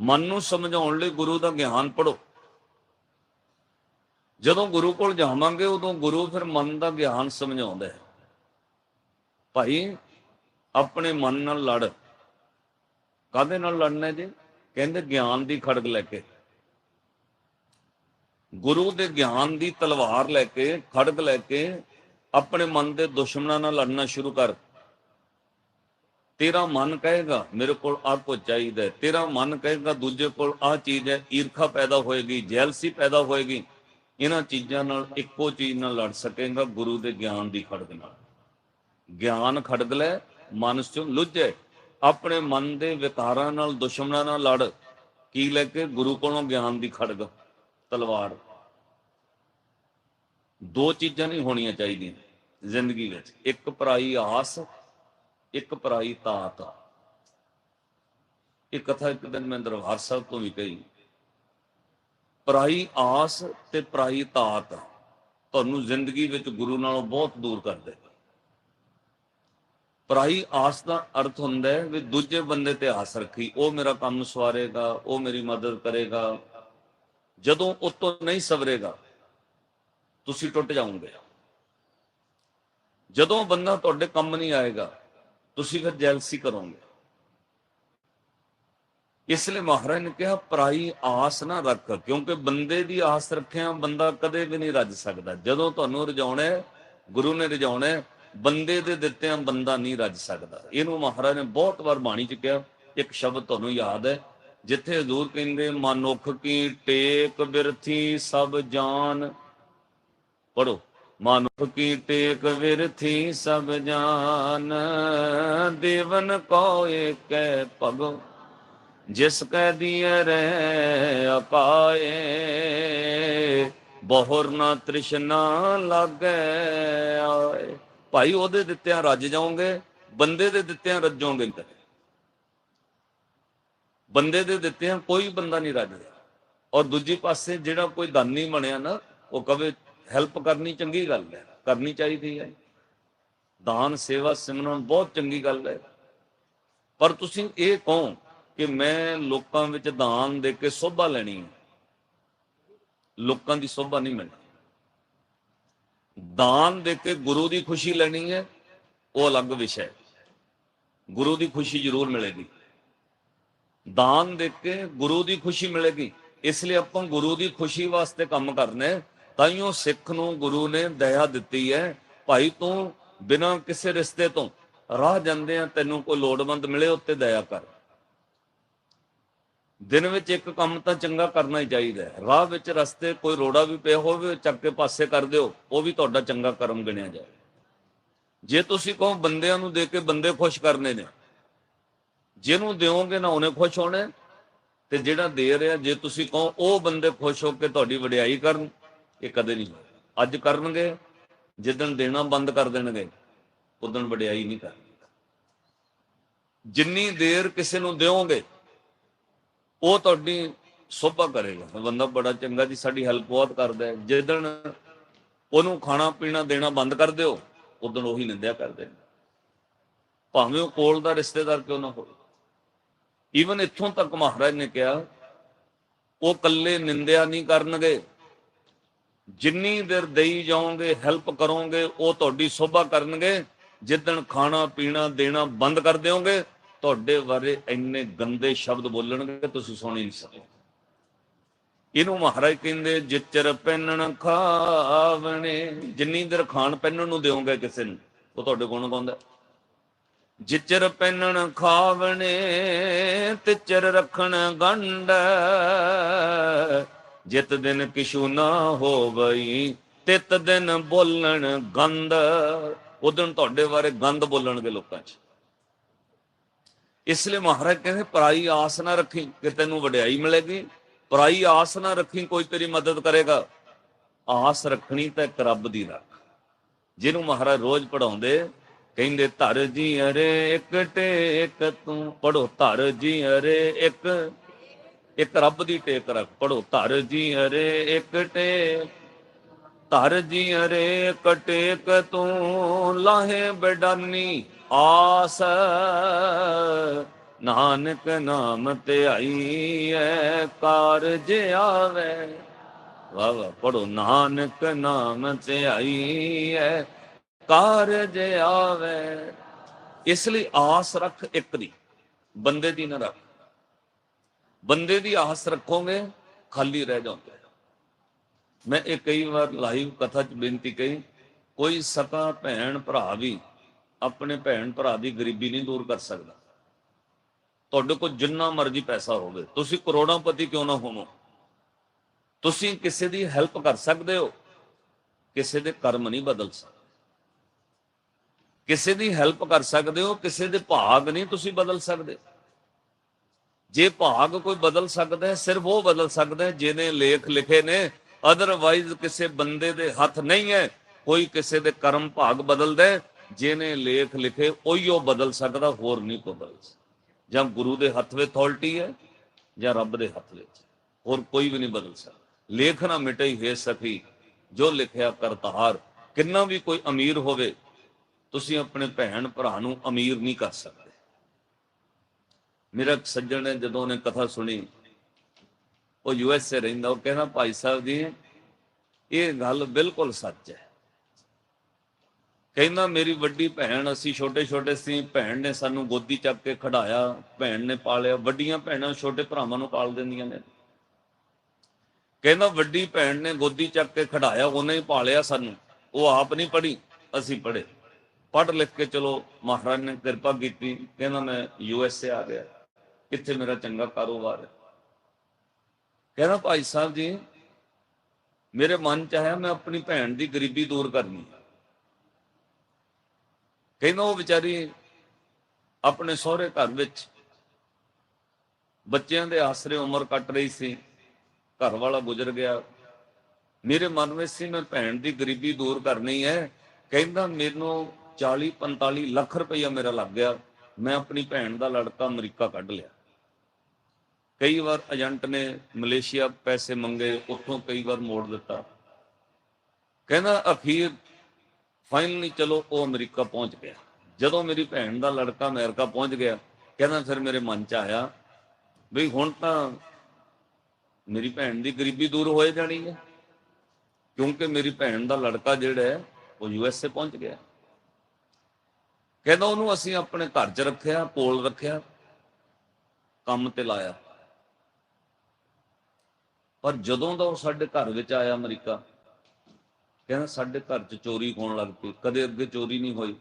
Speaker 1: ਮਨ ਨੂੰ ਸਮਝਾਉਣ ਲਈ ਗੁਰੂ ਦਾ ਗਿਆਨ ਪੜੋ ਜਦੋਂ ਗੁਰੂ ਕੋਲ ਜਾਵਾਂਗੇ, ਉਦੋਂ ਗੁਰੂ ਫਿਰ ਮਨ ਦਾ ਗਿਆਨ ਸਮਝਾਉਂਦਾ ਹੈ। ਭਾਈ, ਆਪਣੇ ਮਨ ਨਾਲ ਲੜ। ਕਾਦੇ ਨਾਲ ਲੜਨਾ ਜੀ? ਕਹਿੰਦੇ ਗਿਆਨ ਦੀ ਖੜਗ ਲੈ ਕੇ। ਗੁਰੂ ਦੇ ਗਿਆਨ ਦੀ ਤਲਵਾਰ ਲੈ ਕੇ, ਖੜਗ ਲੈ ਕੇ ਆਪਣੇ ਮਨ ਦੇ ਦੁਸ਼ਮਣਾਂ ਨਾਲ ਲੜਨਾ ਸ਼ੁਰੂ ਕਰ। ਤੇਰਾ ਮਨ ਕਹੇਗਾ, ਮੇਰੇ ਕੋਲ ਆਹ ਕੁਝ ਚਾਹੀਦਾ ਹੈ। ਤੇਰਾ ਮਨ ਕਹੇਗਾ, ਦੂਜੇ ਕੋਲ ਆਹ ਚੀਜ਼ ਹੈ, ਈਰਖਾ ਪੈਦਾ ਹੋਏਗੀ ਜੈਲਸੀ ਪੈਦਾ ਹੋਏਗੀ। ਇਹਨਾਂ ਚੀਜ਼ਾਂ ਨਾਲ ਇੱਕੋ ਚੀਜ਼ ਨਾਲ ਲੜ ਸਕੇਗਾ, ਗੁਰੂ ਦੇ ਗਿਆਨ ਦੀ ਖੜਗ ਨਾਲ। ਗਿਆਨ ਖੜਗ ਲੈ, ਮਨ ਚੋਂ ਲੁੱਝੇ ਆਪਣੇ ਮਨ ਦੇ ਵਿਕਾਰਾਂ ਨਾਲ, ਦੁਸ਼ਮਣਾਂ ਨਾਲ ਲੜ। ਕੀ ਲੈ ਕੇ? ਗੁਰੂ ਕੋਲੋਂ ਗਿਆਨ ਦੀ ਖੜਗ ਤਲਵਾਰ। ਦੋ ਚੀਜ਼ਾਂ ਨਹੀਂ ਹੋਣੀਆਂ ਚਾਹੀਦੀਆਂ। ਜ਼ਿੰਦਗੀ ਵਿੱਚ। ਇੱਕ ਪਰਾਈ ਆਸ, ਇੱਕ ਪਰਾਈ ਤਾਤ। ਇਹ ਕਥਾ ਇੱਕ ਦਿਨ ਮੈਂ ਦਰਬਾਰ ਸਾਹਿਬ ਤੋਂ ਵੀ ਕਹੀ। ਪਰਾਈ ਆਸ ਤੇ ਪਰਾਈ ਤਾਤ ਤੁਹਾਨੂੰ ਜ਼ਿੰਦਗੀ ਵਿੱਚ ਗੁਰੂ ਨਾਲੋਂ ਬਹੁਤ ਦੂਰ ਕਰ ਦੇ ਪਰਾਈ ਆਸ ਦਾ ਅਰਥ ਹੁੰਦਾ ਹੈ ਵੀ ਦੂਜੇ ਬੰਦੇ ਤੇ ਆਸ ਰੱਖੀ। ਉਹ ਮੇਰਾ ਕੰਮ ਸਵਾਰੇਗਾ, ਉਹ ਮੇਰੀ ਮਦਦ ਕਰੇਗਾ। ਜਦੋਂ ਉਤੋਂ ਨਹੀਂ ਸਵਰੇਗਾ, ਤੁਸੀਂ ਟੁੱਟ ਜਾਓਗੇ। ਜਦੋਂ ਬੰਦਾ ਤੁਹਾਡੇ ਕੰਮ ਨਹੀਂ ਆਏਗਾ, ਤੁਸੀਂ ਫਿਰ ਜੈਲਸੀ ਕਰੋਗੇ। ਇਸ ਲਈ ਮਹਾਰਾਜ ਨੇ ਕਿਹਾ, ਪਰਾਈ ਆਸ ਨਾ ਰੱਖ, ਕਿਉਂਕਿ ਬੰਦੇ ਦੀ ਆਸ ਰੱਖਿਆ ਬੰਦਾ ਕਦੇ ਵੀ ਨਹੀਂ ਰੱਜ ਸਕਦਾ। ਜਦੋਂ ਤੁਹਾਨੂੰ ਰਜਾਉਣਾ ਗੁਰੂ ਨੇ ਰਜਾਉਣਾ ਬੰਦੇ ਦੇ ਦਿੱਤਿਆਂ ਬੰਦਾ ਨਹੀਂ ਰੱਜ ਸਕਦਾ। ਇਹਨੂੰ ਮਹਾਰਾਜ ਨੇ ਬਹੁਤ ਵਾਰ ਬਾਣੀ ਚ ਕਿਹਾ, ਇੱਕ ਸ਼ਬਦ ਤੁਹਾਨੂੰ ਯਾਦ ਹੈ, ਜਿੱਥੇ ਹਜ਼ੂਰ ਕਹਿੰਦੇ, ਮਨੁੱਖ ਕੀ ਟੇਕ ਬਿਰਥੀ ਸਭ ਜਾਨ। ਪੜੋ ਮਨੁੱਖ ਕੀ ਟੇਕ ਵਿਰਥੀ ਸਭ ਜਾਨ, ਦੇਵਨ ਕੋ ਏਕੈ ਭਗੋ ਜਿਸ ਕੈ ਦੀਏ ਰਹਿ ਅਪਾਏ। ਬਹੁਰ ਨਾ ਤ੍ਰਿਸ਼ਨਾ ਲਾਗੈ ਆਏ। ਭਾਈ ਉਹਦੇ ਦਿੱਤਿਆਂ ਰੱਜ ਜਾਓਗੇ, ਬੰਦੇ ਦੇ ਦਿੱਤਿਆਂ ਰੱਜੋਗੇ ਨਹੀਂ ਬੰਦੇ ਦੇ ਦਿੱਤਿਆਂ ਕੋਈ ਬੰਦਾ ਨਹੀਂ ਰੱਜਦਾ। ਔਰ ਦੂਜੀ ਪਾਸੇ ਜਿਹੜਾ ਕੋਈ ਦਾਨੀ ਬਣਿਆ ਨਾ, ਉਹ ਕਵੇ ਹੈਲਪ ਕਰਨੀ ਚੰਗੀ ਗੱਲ ਹੈ, ਕਰਨੀ ਚਾਹੀਦੀ ਹੈ। ਦਾਨ, ਸੇਵਾ, ਸਿਮਰਨ ਬਹੁਤ ਚੰਗੀ ਗੱਲ ਹੈ। ਪਰ ਤੁਸੀਂ ਇਹ ਕਹੋ ਕਿ ਮੈਂ ਲੋਕਾਂ ਵਿੱਚ ਦਾਨ ਦੇ ਕੇ ਸੋਭਾ ਲੈਣੀ ਹੈ। ਲੋਕਾਂ ਦੀ ਸੋਭਾ ਨਹੀਂ ਮਿਲਣੀ। ਦਾਨ ਦੇ ਕੇ ਗੁਰੂ ਦੀ ਖੁਸ਼ੀ ਲੈਣੀ ਹੈ, ਉਹ ਅਲੱਗ ਵਿਸ਼ਾ ਹੈ। ਗੁਰੂ ਦੀ ਖੁਸ਼ੀ ਜ਼ਰੂਰ ਮਿਲੇਗੀ। ਦਾਨ ਦੇ ਕੇ ਗੁਰੂ ਦੀ ਖੁਸ਼ੀ ਮਿਲੇਗੀ। ਇਸ ਲਈ ਆਪਾਂ ਗੁਰੂ ਦੀ ਖੁਸ਼ੀ ਵਾਸਤੇ ਕੰਮ ਕਰਨੇ। ਤਾਈਓ ਸਿੱਖ ਨੂੰ ਗੁਰੂ ਨੇ ਦਇਆ ਦਿੱਤੀ ਹੈ। ਭਾਈ ਤੂੰ ਬਿਨਾਂ ਕਿਸੇ ਰਿਸ਼ਤੇ ਤੋਂ ਰਾਹ ਜਾਂਦੇ ਆ, ਤੈਨੂੰ ਕੋਈ ਲੋੜਵੰਦ ਮਿਲੇ ਉੱਤੇ ਦਇਆ ਕਰ। ਦਿਨ ਵਿੱਚ ਇੱਕ ਕੰਮ ਤਾਂ ਚੰਗਾ ਕਰਨਾ ਹੀ ਚਾਹੀਦਾ ਹੈ। ਰਾਹ ਵਿੱਚ ਰਸਤੇ, ਕੋਈ ਰੋੜਾ ਵੀ ਪਿਆ ਹੋਵੇ, ਚੱਕ ਕੇ ਪਾਸੇ ਕਰ ਦਿਓ, ਉਹ ਵੀ ਤੁਹਾਡਾ ਚੰਗਾ ਕਰਮ ਗਿਣਿਆ ਜਾਏ। ਜੇ ਤੁਸੀਂ ਕਹੋ ਬੰਦਿਆਂ ਨੂੰ ਦੇ ਕੇ ਬੰਦੇ ਖੁਸ਼ ਕਰਨੇ ਨੇ, ਜਿਹਨੂੰ ਦਿਓਗੇ ਨਾ ਉਹਨੇ ਖੁਸ਼ ਹੋਣੇ ਤੇ ਜਿਹੜਾ ਦੇ ਰਿਹਾ, ਜੇ ਤੁਸੀਂ ਕਹੋ ਉਹ ਬੰਦੇ ਖੁਸ਼ ਹੋ ਕੇ ਤੁਹਾਡੀ ਵਡਿਆਈ ਕਰਨ ਇਹ ਕਦੇ ਨਹੀਂ ਅੱਜ ਕਰਨਗੇ ਜਿੱਦਣ ਦੇਣਾ ਬੰਦ ਕਰ ਦੇਣਗੇ ਉਦੋਂ ਵਡਿਆਈ ਨਹੀਂ ਕਰਨੀ। ਜਿੰਨੀ ਦੇਰ ਕਿਸੇ ਨੂੰ ਦਿਓਗੇ, ਉਹ ਤੁਹਾਡੀ ਸੋਭਾ ਕਰੇਗਾ। ਬੰਦਾ ਬੜਾ ਚੰਗਾ ਜੀ, ਸਾਡੀ ਹੈਲਪ ਬਹੁਤ ਕਰਦਾ ਹੈ। ਜਿੱਦਣ ਉਹਨੂੰ ਖਾਣਾ ਪੀਣਾ ਦੇਣਾ ਬੰਦ ਕਰ ਦਿਓ ਉਦੋਂ ਉਹੀ ਨਿੰਦਿਆ ਕਰਦੇ ਭਾਵੇਂ ਉਹ ਕੋਲ ਦਾ ਰਿਸ਼ਤੇਦਾਰ ਕਿਉਂ ਨਾ ਹੋਵੇ। ਈਵਨ ਇੱਥੋਂ ਤੱਕ ਮਹਾਰਾਜ ਨੇ ਕਿਹਾ, ਉਹ ਕੱਲੇ ਨਿੰਦਿਆ ਨਹੀਂ ਕਰਨਗੇ ਜਿੰਨੀ ਦੇਰ ਦੇਈ ਜਾਓਗੇ ਹੈਲਪ ਕਰੋਗੇ, ਉਹ ਤੁਹਾਡੀ ਸੋਭਾ ਕਰਨਗੇ। ਜਿੱਦਣ ਖਾਣਾ, ਪੀਣਾ, ਦੇਣਾ ਬੰਦ ਕਰ ਦਿਓਗੇ, ਤੁਹਾਡੇ ਬਾਰੇ ਇੰਨੇ ਗੰਦੇ ਸ਼ਬਦ ਬੋਲਣਗੇ ਤੁਸੀਂ ਸੁਣ ਹੀ ਨਹੀਂ ਸਕਦੇ। ਇਹਨੂੰ ਮਹਾਰਾਜ ਕਹਿੰਦੇ ਜਿੱਚਰ ਪੈਨਣ ਖਾਵਣੇ, ਜਿੰਨੀ ਦੇਰ ਖਾਣ ਪੈਨਣ ਨੂੰ ਦਿਓਗੇ ਕਿਸੇ ਨੂੰ, ਉਹ ਤੁਹਾਡੇ ਗੁਣ ਗਾਉਂਦਾ ਜਿਚਰ ਪੈਨਣ ਖਾਵਣੇ ਤਿਚਰ ਰੱਖਣ ਗੰਢ ਜਿਤ ਦਿਨ ਕਿਛੂ ਨਾ ਹੋਵਈ, ਤਿਤ ਦਿਨ ਬੋਲਣ ਗੰਦ ਉਦੋਂ ਤੁਹਾਡੇ ਬਾਰੇ ਗੰਦ ਬੋਲਣਗੇ ਲੋਕਾਂ 'ਚ। ਇਸ ਲਈ ਮਹਾਰਾਜ ਕਹਿੰਦੇ, ਪਰਾਈ ਆਸ ਨਾ ਰੱਖੀ, ਕਿ ਤੈਨੂੰ ਵਡਿਆਈ ਮਿਲੇਗੀ। ਪਰਾਈ ਆਸ ਨਾ ਰੱਖੀ, ਕੋਈ ਤੇਰੀ ਮਦਦ ਕਰੇਗਾ। ਆਸ ਰੱਖਣੀ ਤਾਂ ਇੱਕ ਰੱਬ ਦੀ ਰੱਖ। ਜਿਹਨੂੰ ਮਹਾਰਾਜ ਰੋਜ਼ ਪੜਾਉਂਦੇ ਕਹਿੰਦੇ, ਧਰ ਜੀ ਅਰੇ ਇੱਕ ਟੇਕ ਤੂੰ ਪੜੋ ਧਰ ਜੀ ਅਰੇ ਇੱਕ। ਇੱਕ ਰੱਬ ਦੀ ਟੇਕ ਰੱਖ ਪੜੋ ਧਰ ਜੀ ਹਰੇ ਇੱਕ ਟੇਕ, ਧਰ ਜੀ ਅਰੇ ਕਟੇਕ ਤੂੰ ਲਾਹੇ ਬਡਾਨੀ ਆਸ। ਨਾਨਕ ਨਾਮ ਤੇ ਆਈ ਐ ਕਾਰਜ ਆਵੇ। ਵਾਹ ਵਾਹ ਪੜੋ ਨਾਨਕ ਨਾਮ ਤੇ ਆਈ ਐ ਕਾਰਜ ਆਵੇ। ਇਸ ਲਈ ਆਸ ਰੱਖ ਇੱਕ ਦੀ, ਬੰਦੇ ਦੀ ਨਾ ਰੱਖ। ਬੰਦੇ ਦੀ ਆਸ ਰੱਖੋਗੇ, ਖਾਲੀ ਰਹਿ ਜਾਓਗੇ। ਮੈਂ ਇਹ ਕਈ ਵਾਰ ਲਾਈਵ ਕਥਾ ਚ ਬੇਨਤੀ ਕਹੀ, ਕੋਈ ਸਕਾ ਭੈਣ ਭਰਾ ਵੀ ਆਪਣੇ ਭੈਣ ਭਰਾ ਦੀ ਗਰੀਬੀ ਨਹੀਂ ਦੂਰ ਕਰ ਸਕਦਾ। ਤੁਹਾਡੇ ਕੋਲ ਜਿੰਨਾ ਮਰਜ਼ੀ ਪੈਸਾ ਹੋਵੇ, ਤੁਸੀਂ ਕਰੋੜਾਂਪਤੀ ਕਿਉਂ ਨਾ ਹੋਵੋ? ਤੁਸੀਂ ਕਿਸੇ ਦੀ ਹੈਲਪ ਕਰ ਸਕਦੇ ਹੋ? ਕਿਸੇ ਦੇ ਕਰਮ ਨਹੀਂ ਬਦਲ ਸਕਦੇ। ਕਿਸੇ ਦੀ ਹੈਲਪ ਕਰ ਸਕਦੇ ਹੋ, ਕਿਸੇ ਦੇ ਭਾਗ ਨਹੀਂ ਤੁਸੀਂ ਬਦਲ ਸਕਦੇ। ਜੇ ਭਾਗ ਕੋਈ ਬਦਲ ਸਕਦਾ ਹੈ, ਸਿਰਫ ਉਹ ਬਦਲ ਸਕਦਾ ਹੈ ਜਿਹਨੇ ਲੇਖ ਲਿਖੇ ਨੇ। ਅਦਰਵਾਈਜ਼ ਕਿਸੇ ਬੰਦੇ ਦੇ ਹੱਥ ਨਹੀਂ ਹੈ, ਕੋਈ ਕਿਸੇ ਦੇ ਕਰਮ ਭਾਗ ਬਦਲਦਾ ਜਿਹਨੇ ਲੇਖ ਲਿਖੇ ਉਹੀ ਉਹ ਬਦਲ ਸਕਦਾ, ਹੋਰ ਨਹੀਂ ਕੋਈ ਬਦਲ ਜਾਂ ਗੁਰੂ ਦੇ ਹੱਥ ਵਿੱਚ ਅਥਾਰਟੀ ਹੈ, ਜਾਂ ਰੱਬ ਦੇ ਹੱਥ ਵਿੱਚ। ਹੋਰ ਕੋਈ ਵੀ ਨਹੀਂ ਬਦਲ ਸਕਦਾ। ਲੇਖ ਨਾ ਮਿਟੇ ਹੈ ਸਖੀ, ਜੋ ਲਿਖਿਆ ਕਰਤਾਰ। ਕਿੰਨਾ ਵੀ ਕੋਈ ਅਮੀਰ ਹੋਵੇ, ਤੁਸੀਂ ਆਪਣੇ ਭੈਣ ਭਰਾ ਨੂੰ ਅਮੀਰ ਨਹੀਂ ਕਰ ਸਕਦੇ। ਮੇਰਾ ਸੱਜਣ ਨੇ ਜਦੋਂ ਉਹਨੇ ਕਥਾ ਸੁਣੀ, ਉਹ ਯੂ ਐਸ ਏ ਰਹਿੰਦਾ, ਉਹ ਕਹਿੰਦਾ, ਭਾਈ ਸਾਹਿਬ ਜੀ, ਇਹ ਗੱਲ ਬਿਲਕੁਲ ਸੱਚ ਹੈ। ਕਹਿੰਦਾ, ਮੇਰੀ ਵੱਡੀ ਭੈਣ, ਅਸੀਂ ਛੋਟੇ ਛੋਟੇ ਸੀ, ਭੈਣ ਨੇ ਸਾਨੂੰ ਗੋਦੀ ਚੱਕ ਕੇ ਖੜਾਇਆ, ਭੈਣ ਨੇ ਪਾਲਿਆ, ਵੱਡੀਆਂ ਭੈਣਾਂ ਛੋਟੇ ਭਰਾਵਾਂ ਨੂੰ ਪਾਲ ਦਿੰਦੀਆਂ ਨੇ। ਕਹਿੰਦਾ, ਵੱਡੀ ਭੈਣ ਨੇ ਗੋਦੀ ਚੱਕ ਕੇ ਖੜਾਇਆ, ਉਹਨੇ ਹੀ ਪਾਲਿਆ ਸਾਨੂੰ, ਉਹ ਆਪ ਨਹੀਂ ਪੜ੍ਹੀ, ਅਸੀਂ ਪੜ੍ਹੇ। ਪੜ੍ਹ ਲਿਖ ਕੇ ਚਲੋ ਮਹਾਰਾਜ ਨੇ ਕਿਰਪਾ ਕੀਤੀ, ਕਹਿੰਦਾ, ਮੈਂ ਯੂ ਐਸ ਏ ਆ ਗਿਆ। ਕਿੱਥੇ ਮੇਰਾ ਚੰਗਾ ਕਾਰੋਬਾਰ ਹੈ। ਕਹਿੰਦਾ ਭਾਈ ਸਾਹਿਬ ਜੀ, ਮੇਰੇ ਮਨ ਚ ਆਇਆ ਮੈਂ ਆਪਣੀ ਭੈਣ ਦੀ ਗਰੀਬੀ ਦੂਰ ਕਰਨੀ ਹੈ। ਕਹਿੰਦਾ, ਉਹ ਵਿਚਾਰੀ ਆਪਣੇ ਸਹੁਰੇ ਘਰ ਵਿੱਚ ਬੱਚਿਆਂ ਦੇ ਆਸਰੇ ਉਮਰ ਕੱਟ ਰਹੀ ਸੀ, ਘਰ ਵਾਲਾ ਗੁਜ਼ਰ ਗਿਆ। ਮੇਰੇ ਮਨ ਵਿੱਚ ਸੀ, ਮੈਂ ਭੈਣ ਦੀ ਗਰੀਬੀ ਦੂਰ ਕਰਨੀ ਹੈ। ਕਹਿੰਦਾ, ਮੈਨੂੰ 40 45 ਲੱਖ ਰੁਪਈਆ ਮੇਰਾ ਲੱਗ ਗਿਆ। ਮੈਂ ਆਪਣੀ ਭੈਣ ਦਾ ਲੜਕਾ ਅਮਰੀਕਾ ਕੱਢ ਲਿਆ। ਕਈ ਵਾਰ ਏਜੰਟ ਨੇ ਮਲੇਸ਼ੀਆ ਪੈਸੇ ਮੰਗੇ, ਉੱਥੋਂ ਕਈ ਵਾਰ ਮੋੜ ਦਿੱਤਾ। ਕਹਿੰਦਾ, ਅਖੀਰ ਫਾਈਨਲੀ ਚਲੋ, ਉਹ ਅਮਰੀਕਾ ਪਹੁੰਚ ਗਿਆ। ਜਦੋਂ ਮੇਰੀ ਭੈਣ ਦਾ ਲੜਕਾ ਅਮਰੀਕਾ ਪਹੁੰਚ ਗਿਆ, ਕਹਿੰਦਾ, ਫਿਰ ਮੇਰੇ ਮਨ ਚ ਆਇਆ ਵੀ ਹੁਣ ਤਾਂ ਮੇਰੀ ਭੈਣ ਦੀ ਗਰੀਬੀ ਦੂਰ ਹੋਏ ਜਾਣੀ ਹੈ, ਕਿਉਂਕਿ ਮੇਰੀ ਭੈਣ ਦਾ ਲੜਕਾ ਜਿਹੜਾ ਹੈ, ਉਹ ਯੂਐਸਏ ਪਹੁੰਚ ਗਿਆ। ਕਹਿੰਦਾ, ਉਹਨੂੰ ਅਸੀਂ ਆਪਣੇ ਘਰ 'ਚ ਰੱਖਿਆ, ਕੋਲ ਰੱਖਿਆ, ਕੰਮ ਤੇ ਲਾਇਆ। ਪਰ ਜਦੋਂ ਦਾ ਉਹ ਸਾਡੇ ਘਰ ਵਿੱਚ ਆਇਆ ਅਮਰੀਕਾ, ਕਹਿੰਦਾ ਸਾਡੇ ਘਰ 'ਚ ਚੋਰੀ ਹੋਣ ਲੱਗ ਪਈ, ਕਦੇ ਅੱਗੇ ਚੋਰੀ ਨਹੀਂ ਹੋਈ।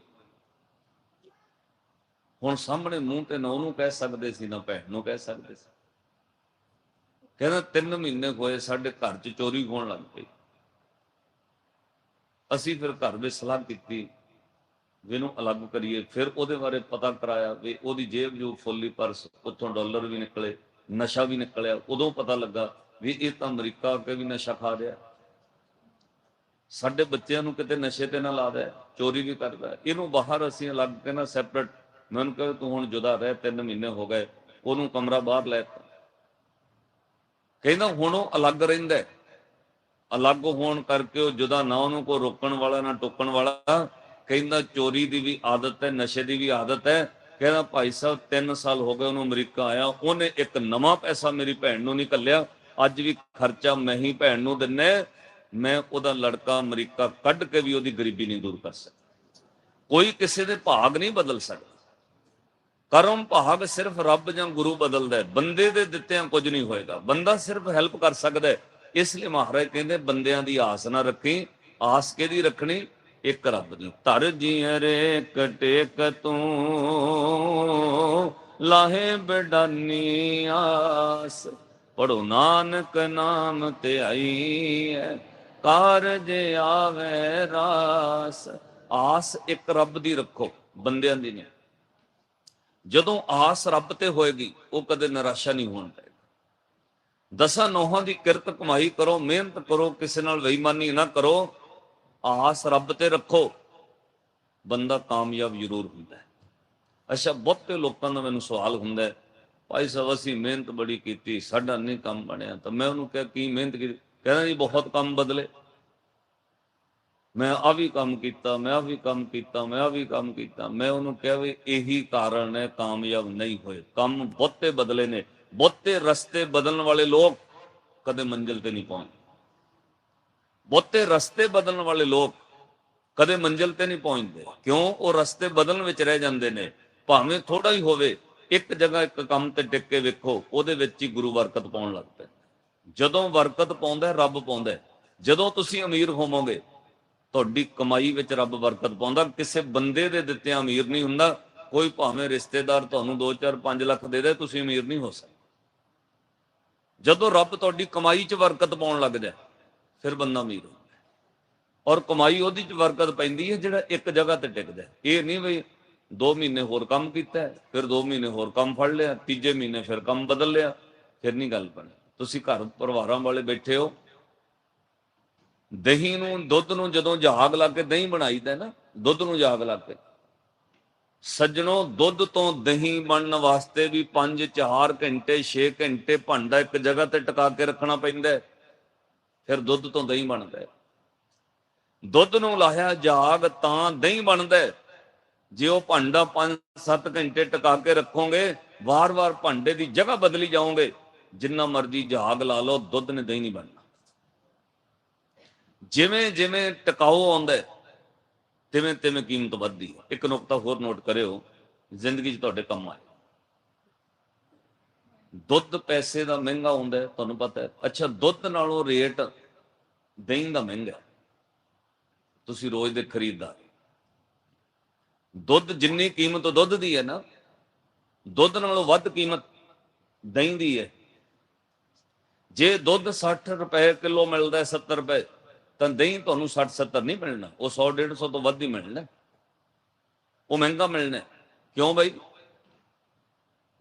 Speaker 1: ਹੁਣ ਸਾਹਮਣੇ ਮੂੰਹ ਤੇ ਨਾ ਉਹਨੂੰ ਕਹਿ ਸਕਦੇ ਸੀ, ਨਾ ਭੈਣ ਨੂੰ ਕਹਿ ਸਕਦੇ ਸੀ। ਕਹਿੰਦਾ 3 ਮਹੀਨੇ ਹੋਏ ਸਾਡੇ ਘਰ 'ਚ ਚੋਰੀ ਹੋਣ ਲੱਗ ਪਈ। ਅਸੀਂ ਫਿਰ ਘਰ ਵਿੱਚ ਸਲਾਹ ਕੀਤੀ ਵੀ ਇਹਨੂੰ ਅਲੱਗ ਕਰੀਏ। ਫਿਰ ਉਹਦੇ ਬਾਰੇ ਪਤਾ ਕਰਾਇਆ ਵੀ ਉਹਦੀ ਜੇਬ ਜੋ ਫੁੱਲੀ ਪਰਸ, ਉੱਥੋਂ ਡਾਲਰ ਵੀ ਨਿਕਲੇ, ਨਸ਼ਾ ਵੀ ਨਿਕਲਿਆ। ਉਦੋਂ ਪਤਾ ਲੱਗਾ ਵੀ ਇਹ ਤਾਂ ਅਮਰੀਕਾ ਆ ਕੇ ਵੀ ਨਸ਼ਾ ਖਾ ਰਿਹਾ ਸਾਡੇ ਬੱਚਿਆਂ ਨੂੰ ਕਿਤੇ ਨਸ਼ੇ ਤੇ ਨਾ ਲਾ ਦੇ, ਚੋਰੀ ਵੀ ਕਰਦਾ ਇਹਨੂੰ ਬਾਹਰ ਅਸੀਂ ਅਲੱਗ ਕੇ ਨਾ ਸੈਪਰੇਟ ਮੈਨੂੰ ਕਹੇ ਤੂੰ ਹੁਣ ਜੁਦਾ ਰਹਿ, ਤਿੰਨ ਮਹੀਨੇ ਹੋ ਗਏ, ਉਹਨੂੰ ਕਮਰਾ ਬਾਹਰ ਲੈ ਕਹਿੰਦਾ ਹੁਣ ਉਹ ਅਲੱਗ ਰਹਿੰਦਾ ਅਲੱਗ ਹੋਣ ਕਰਕੇ ਉਹ ਜੁਦਾ ਨਾ ਉਹਨੂੰ ਕੋ ਰੋਕਣ ਵਾਲਾ, ਨਾ ਟੋਕਣ ਵਾਲਾ। ਕਹਿੰਦਾ ਚੋਰੀ ਦੀ ਵੀ ਆਦਤ ਹੈ, ਨਸ਼ੇ ਦੀ ਵੀ ਆਦਤ ਹੈ। ਕਹਿੰਦਾ ਭਾਈ ਸਾਹਿਬ 3 ਸਾਲ ਹੋ ਗਏ ਉਹਨੂੰ ਅਮਰੀਕਾ ਆਇਆ, ਉਹਨੇ ਇੱਕ ਨਵਾਂ ਪੈਸਾ ਮੇਰੀ ਭੈਣ ਨੂੰ ਨਹੀਂ ਕੱਲਿਆ ਅੱਜ ਵੀ ਖਰਚਾ ਮੈਂ ਹੀ ਭੈਣ ਨੂੰ ਦਿੰਨਾ ਮੈਂ ਉਹਦਾ ਲੜਕਾ ਅਮਰੀਕਾ ਕੱਢ ਕੇ ਵੀ ਉਹਦੀ ਗਰੀਬੀ ਨਹੀਂ ਦੂਰ ਕਰ ਸਕਦਾ। ਕੋਈ ਕਿਸੇ ਦੇ ਭਾਗ ਨਹੀਂ ਬਦਲ ਸਕਦਾ। ਕਰਮ ਭਾਗ ਸਿਰਫ ਰੱਬ ਜਾਂ ਗੁਰੂ ਬਦਲਦਾ ਹੈ। ਬੰਦੇ ਦੇ ਦਿੱਤਿਆਂ ਕੁਝ ਨਹੀਂ ਹੋਏਗਾ। ਬੰਦਾ ਸਿਰਫ ਹੈਲਪ ਕਰ ਸਕਦਾ ਹੈ। ਇਸ ਲਈ ਮਹਾਰਾਜ ਕਹਿੰਦੇ, ਬੰਦਿਆਂ ਦੀ ਆਸ ਨਾ ਰੱਖੀ, ਆਸ ਕਿਹਦੀ ਰੱਖਣੀ? ਇੱਕ ਰੱਬ ਦੀ। ਧਰ ਜੀ ਰੇ ਕਟੇਕ ਤੂੰ, ਲਾਹੇ ਬਡਾਨੀ ਆਸ ਪੜੋ ਨਾਨਕ ਨਾਮ ਤੇ ਆਈ ਹੈ ਕਾਰਜ ਆਵੇ ਰਾਸ। ਆਸ ਇੱਕ ਰੱਬ ਦੀ ਰੱਖੋ, ਬੰਦਿਆਂ ਦੀ ਨਹੀਂ। ਜਦੋਂ ਆਸ ਰੱਬ ਤੇ ਹੋਏਗੀ, ਉਹ ਕਦੇ ਨਿਰਾਸ਼ਾ ਨਹੀਂ ਹੋਣ ਪਏਗਾ ਦਸਾਂ ਨੋਹਾਂ ਦੀ ਕਿਰਤ ਕਮਾਈ ਕਰੋ, ਮਿਹਨਤ ਕਰੋ, ਕਿਸੇ ਨਾਲ ਬੇਈਮਾਨੀ ਨਾ ਕਰੋ। ਆਸ ਰੱਬ ਤੇ ਰੱਖੋ, ਬੰਦਾ ਕਾਮਯਾਬ ਜ਼ਰੂਰ ਹੁੰਦਾ ਹੈ। ਅੱਛਾ, ਬਹੁਤੇ ਲੋਕਾਂ ਦਾ ਮੈਨੂੰ ਸਵਾਲ ਹੁੰਦਾ ਹੈ ਭਾਈ ਸਾਹਿਬ, ਅਸੀਂ ਮਿਹਨਤ ਬੜੀ ਕੀਤੀ, ਸਾਡਾ ਨਹੀਂ ਕੰਮ ਬਣਿਆ। ਤਾਂ ਮੈਂ ਉਹਨੂੰ ਕਿਹਾ, ਕੀ ਮਿਹਨਤ ਕੀਤੀ? ਕਹਿੰਦਾ ਜੀ, ਬਹੁਤ ਕੰਮ ਬਦਲੇ। ਮੈਂ ਆ ਵੀ ਕੰਮ ਕੀਤਾ, ਮੈਂ ਆ ਵੀ ਕੰਮ ਕੀਤਾ, ਮੈਂ ਆ ਵੀ ਕੰਮ ਕੀਤਾ। ਮੈਂ ਉਹਨੂੰ ਕਿਹਾ ਵੀ ਇਹੀ ਕਾਰਨ ਹੈ, ਕਾਮਯਾਬ ਨਹੀਂ ਹੋਏ। ਕੰਮ ਬਹੁਤੇ ਬਦਲੇ ਨੇ। ਬਹੁਤੇ ਰਸਤੇ ਬਦਲਣ ਵਾਲੇ ਲੋਕ ਕਦੇ ਮੰਜ਼ਿਲ ਤੇ ਨਹੀਂ ਪਹੁੰਚਦੇ। ਬਹੁਤੇ ਰਸਤੇ ਬਦਲਣ ਵਾਲੇ ਲੋਕ ਕਦੇ ਮੰਜ਼ਿਲ ਤੇ ਨਹੀਂ ਪਹੁੰਚਦੇ। ਕਿਉਂ? ਉਹ ਰਸਤੇ ਬਦਲਣ ਵਿੱਚ ਰਹਿ ਜਾਂਦੇ ਨੇ। ਭਾਵੇਂ ਥੋੜਾ ਹੀ ਹੋਵੇ ਇੱਕ ਜਗ੍ਹਾ ਇੱਕ ਕੰਮ ਤੇ ਟਿਕ ਕੇ ਵੇਖੋ, ਉਹਦੇ ਵਿੱਚ ਹੀ ਗੁਰੂ ਬਰਕਤ ਪਾਉਣ ਲੱਗ ਪਏ। ਜਦੋਂ ਬਰਕਤ ਪਾਉਂਦਾ, ਰੱਬ ਪਾਉਂਦਾ ਜਦੋਂ ਤੁਸੀਂ ਅਮੀਰ ਹੋਵੋਗੇ, ਤੁਹਾਡੀ ਕਮਾਈ ਵਿੱਚ ਰੱਬ ਬਰਕਤ ਪਾਉਂਦਾ। ਕਿਸੇ ਬੰਦੇ ਦੇ ਦਿੱਤੇ ਅਮੀਰ ਨਹੀਂ ਹੁੰਦਾ। ਕੋਈ ਭਾਵੇਂ ਰਿਸ਼ਤੇਦਾਰ ਤੁਹਾਨੂੰ 2 4 5 ਲੱਖ ਦੇ ਦੇ, ਤੁਸੀਂ ਅਮੀਰ ਨਹੀਂ ਹੋ ਸਕਦੇ। ਜਦੋਂ ਰੱਬ ਤੁਹਾਡੀ ਕਮਾਈ 'ਚ ਬਰਕਤ ਪਾਉਣ ਲੱਗ ਜਾਏ, ਫਿਰ ਬੰਦਾ ਅਮੀਰ ਹੁੰਦਾ ਔਰ ਕਮਾਈ ਉਹਦੀ 'ਚ ਬਰਕਤ ਪੈਂਦੀ ਹੈ ਜਿਹੜਾ ਇੱਕ ਜਗ੍ਹਾ ਤੇ ਟਿਕਦਾ ਇਹ ਨਹੀਂ ਵੀ 2 ਮਹੀਨੇ ਹੋਰ ਕੰਮ ਕੀਤਾ, ਫਿਰ 2 ਮਹੀਨੇ ਹੋਰ ਕੰਮ ਫੜ ਲਿਆ, ਤੀਜੇ ਮਹੀਨੇ ਫਿਰ ਕੰਮ ਬਦਲ ਲਿਆ, ਫਿਰ ਨਹੀਂ ਗੱਲ ਬਣੀ। ਤੁਸੀਂ ਘਰ ਪਰਿਵਾਰਾਂ ਵਾਲੇ ਬੈਠੇ ਹੋ। ਦਹੀਂ ਨੂੰ, ਦੁੱਧ ਨੂੰ ਜਦੋਂ ਜਹਾਗ ਲਾ ਕੇ ਦਹੀਂ ਬਣਾਈਦਾ ਹੈ ਨਾ, ਦੁੱਧ ਨੂੰ ਜਹਾਗ ਲਾ ਕੇ। ਸੱਜਣੋ, ਦੁੱਧ ਤੋਂ ਦਹੀਂ ਬਣਨ ਵਾਸਤੇ ਵੀ 5 4 ਘੰਟੇ 6 ਘੰਟੇ ਭਾਂਡਾ ਇੱਕ ਜਗ੍ਹਾ ਤੇ ਟਿਕਾ ਕੇ ਰੱਖਣਾ ਪੈਂਦਾ ਫਿਰ ਦੁੱਧ ਤੋਂ ਦਹੀਂ ਬਣਦਾ ਦੁੱਧ ਨੂੰ ਲਾਇਆ ਜਾਗ ਤਾਂ ਦਹੀਂ ਬਣਦਾ ਜੇ ਉਹ ਭਾਂਡਾ 5-7 ਘੰਟੇ ਟਿਕਾ ਕੇ ਰੱਖੋਗੇ, ਵਾਰ-ਵਾਰ ਭਾਂਡੇ ਦੀ ਜਗ੍ਹਾ ਬਦਲੀ ਜਾਓਗੇ। ਜਿੰਨਾ ਮਰਜ਼ੀ ਜਹਾਗ ਲਾ ਲਓ, ਦੁੱਧ ਨੇ ਦਹੀਂ ਨਹੀਂ ਬਣਨਾ। ਜਿਵੇਂ ਜਿਵੇਂ ਟਿਕਾਓ ਆਉਂਦਾ ਤਿਵੇਂ ਤਿਵੇਂ ਕੀਮਤ ਵੱਧਦੀ ਇੱਕ ਨੁਕਤਾ ਹੋਰ ਨੋਟ ਕਰਿਓ, ਜ਼ਿੰਦਗੀ 'ਚ ਤੁਹਾਡੇ ਕੰਮ ਆਏ। ਦੁੱਧ ਪੈਸੇ ਦਾ ਮਹਿੰਗਾ ਹੁੰਦਾ ਤੁਹਾਨੂੰ ਪਤਾ ਹੈ। ਅੱਛਾ, ਦੁੱਧ ਨਾਲੋਂ ਰੇਟ ਦਹੀਂ ਦਾ ਮਹਿੰਗਾ ਤੁਸੀਂ ਰੋਜ਼ ਦੇ ਖਰੀਦਦਾਰ ਦੁੱਧ ਜਿੰਨੀ ਕੀਮਤ ਦੁੱਧ ਦੀ ਹੈ ਨਾ, ਦੁੱਧ ਨਾਲੋਂ ਵੱਧ ਕੀਮਤ ਦਹੀਂ ਦੀ ਹੈ। ਜੇ ਦੁੱਧ 60 ਰੁਪਏ ਕਿਲੋ ਮਿਲਦਾ ਹੈ 70 ਰੁਪਏ, ਤਾਂ ਦਹੀਂ ਤੁਹਾਨੂੰ 60 70 ਨਹੀਂ ਮਿਲਣਾ। ਉਹ 100 150 ਤੋਂ ਵੱਧ ਹੀ ਮਿਲਣਾ ਉਹ ਮਹਿੰਗਾ ਮਿਲਣਾ ਕਿਉਂ ਬਈ?